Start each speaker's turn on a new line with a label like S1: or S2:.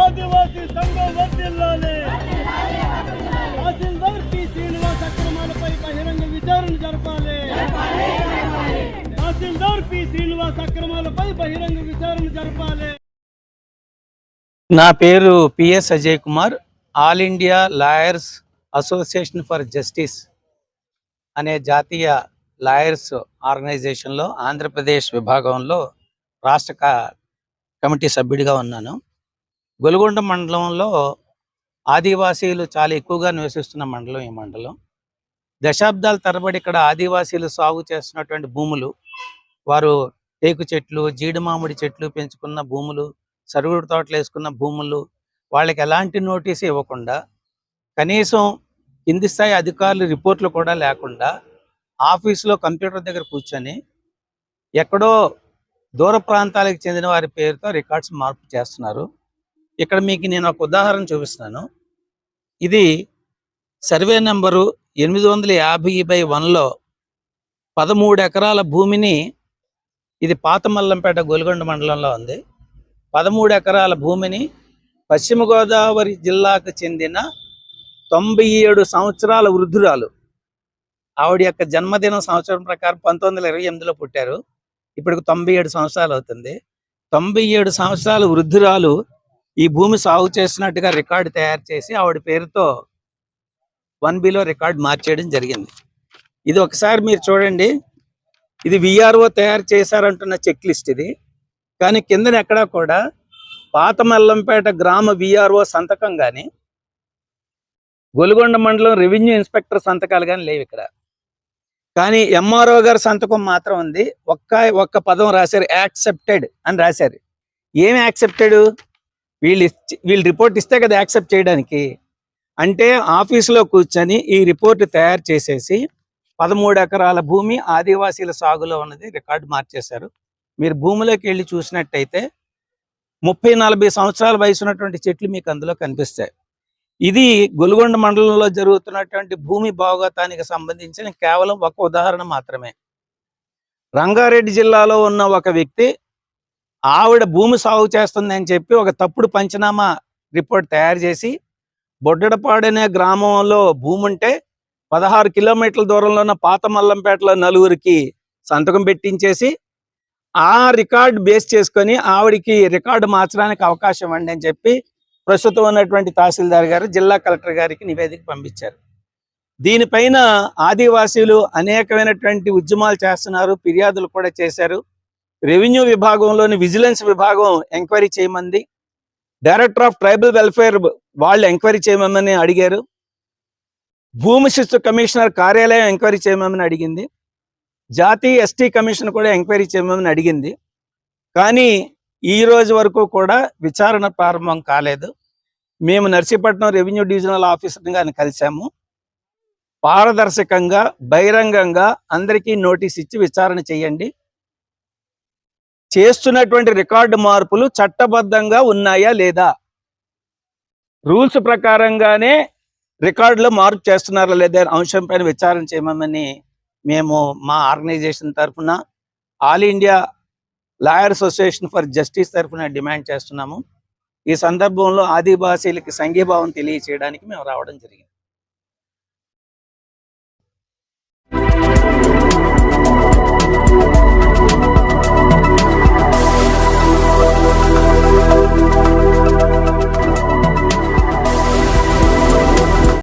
S1: ఆదివాసీ సంఘం తహసీల్దార్ పి శ్రీనివాస్ అక్రమాలపై బహిరంగ విచారణ జరపాలి. తహసీల్దార్ పి శ్రీనివాస్ అక్రమాలపై బహిరంగ విచారణ జరపాలి.
S2: నా పేరు PS Ajay Kumar all India lawyers association for justice అనే జాతీయ లాయర్స్ ఆర్గనైజేషన్లో ఆంధ్రప్రదేశ్ విభాగంలో రాష్ట్ర కమిటీ సభ్యుడిగా ఉన్నాను. గొలుగొండ మండలంలో ఆదివాసీలు చాలా ఎక్కువగా నివసిస్తున్న మండలం ఈ మండలం. దశాబ్దాల తరబడి ఇక్కడ ఆదివాసీలు సాగు చేస్తున్నటువంటి భూములు వారు టేకు చెట్లు జీడి మామిడి చెట్లు పెంచుకున్న భూములు సరుగుడు తోటలు వేసుకున్న భూములు వాళ్ళకి ఎలాంటి నోటీస్ ఇవ్వకుండా కనీసం కింది స్థాయి అధికారులు రిపోర్ట్లు కూడా లేకుండా ఆఫీసులో కంప్యూటర్ దగ్గర కూర్చొని ఎక్కడో దూర ప్రాంతాలకు చెందిన వారి పేరుతో రికార్డ్స్ మార్పు చేస్తున్నారు. ఇక్కడ మీకు నేను ఒక ఉదాహరణ చూపిస్తున్నాను. ఇది సర్వే నెంబరు ఎనిమిది వందల యాభై బై వన్లో పదమూడు ఎకరాల భూమిని ఇది పాతమల్లంపేట గోల్గొండ మండలంలో ఉంది. పదమూడు ఎకరాల భూమిని పశ్చిమ గోదావరి జిల్లాకు చెందిన తొంభై ఏడు సంవత్సరాల వృద్ధురాలు. ఆవిడ యొక్క జన్మదినం సంవత్సరం ప్రకారం పంతొమ్మిది వందల ఇరవై ఎనిమిదిలో పుట్టారు. ఇప్పటికి తొంభై ఏడు సంవత్సరాలు అవుతుంది. తొంభై ఏడు సంవత్సరాల వృద్ధురాలు ఈ భూమి సాగు చేసినట్టుగా రికార్డు తయారు చేసి ఆవిడ పేరుతో వన్ బిలో రికార్డు మార్చేయడం జరిగింది. ఇది ఒకసారి మీరు చూడండి. ఇది విఆర్ఓ తయారు చేశారంటున్న చెక్ లిస్ట్ ఇది. కానీ కిందన ఎక్కడా కూడా పాత మల్లంపేట గ్రామ విఆర్ఓ సంతకం కానీ గొలుగొండ మండలం రెవెన్యూ ఇన్స్పెక్టర్ సంతకాలు కానీ లేవు ఇక్కడ. కానీ ఎంఆర్ఓ గారి సంతకం మాత్రం ఉంది. ఒక్క ఒక్క పదం రాశారు యాక్సెప్టెడ్ అని రాశారు. ఏమి యాక్సెప్టెడ్ వీళ్ళు వీళ్ళు రిపోర్ట్ ఇస్తే కదా యాక్సెప్ట్ చేయడానికి. అంటే ఆఫీసులో కూర్చొని ఈ రిపోర్ట్ తయారు చేసేసి పదమూడు ఎకరాల భూమి ఆదివాసీల సాగులో ఉన్నది రికార్డు మార్చేశారు. మీరు భూమిలోకి వెళ్ళి చూసినట్టయితే ముప్పై నలభై సంవత్సరాల వయసు ఉన్నటువంటి చెట్లు మీకు అందులో కనిపిస్తాయి. ఇది గొలుగొండ మండలంలో జరుగుతున్నటువంటి భూమి భాగోతానికి సంబంధించిన కేవలం ఒక ఉదాహరణ మాత్రమే. రంగారెడ్డి జిల్లాలో ఉన్న ఒక వ్యక్తి ఆవిడ భూమి సాగు చేస్తుంది అని చెప్పి ఒక తప్పుడు పంచనామా రిపోర్ట్ తయారు చేసి బొడ్డడపాడు గ్రామంలో భూమి ఉంటే పదహారు కిలోమీటర్ల దూరంలో ఉన్న పాత మల్లంపేటలో నలుగురికి సంతకం పెట్టించేసి ఆ రికార్డు బేస్ చేసుకొని ఆవిడికి రికార్డు మార్చడానికి అవకాశం ఇవ్వండి అని చెప్పి ప్రస్తుతం ఉన్నటువంటి తహసీల్దార్ గారు జిల్లా కలెక్టర్ గారికి నివేదిక పంపించారు. దీనిపైన ఆదివాసీలు అనేకమైనటువంటి ఉద్యమాలు చేస్తున్నారు ఫిర్యాదులు కూడా చేశారు. రెవెన్యూ విభాగంలోని విజిలెన్స్ విభాగం ఎంక్వైరీ చేయమంది. డైరెక్టర్ ఆఫ్ ట్రైబల్ వెల్ఫేర్ వాళ్ళు ఎంక్వైరీ చేయమని అడిగారు. భూమి శిస్తు కమిషనర్ కార్యాలయం ఎంక్వైరీ చేయమని అడిగింది. జాతీయ ఎస్టీ కమిషన్ కూడా ఎంక్వైరీ చేయమని అడిగింది. కానీ ఈ రోజు వరకు కూడా విచారణ ప్రారంభం కాలేదు. మేము నర్సీపట్నం రెవెన్యూ డివిజనల్ ఆఫీసర్ గారిని కలిశాము. పారదర్శకంగా బహిరంగంగా అందరికీ నోటీస్ ఇచ్చి విచారణ చేయండి. చేస్తున్నటువంటి రికార్డు మార్పులు చట్టబద్ధంగా ఉన్నాయా లేదా? రూల్స్ ప్రకారంగానే రికార్డులో మార్పు చేస్తున్నారా లేదా అంశం పైన విచారణ చేయమని మేము మా ఆర్గనైజేషన్ తరఫున all India lawyer association for justice తరఫున డిమాండ్ చేస్తున్నాము. ఈ సందర్భంలో ఆదివాసీలకి సంఘీభావం తెలియచేయడానికి మేము రావడం జరిగింది.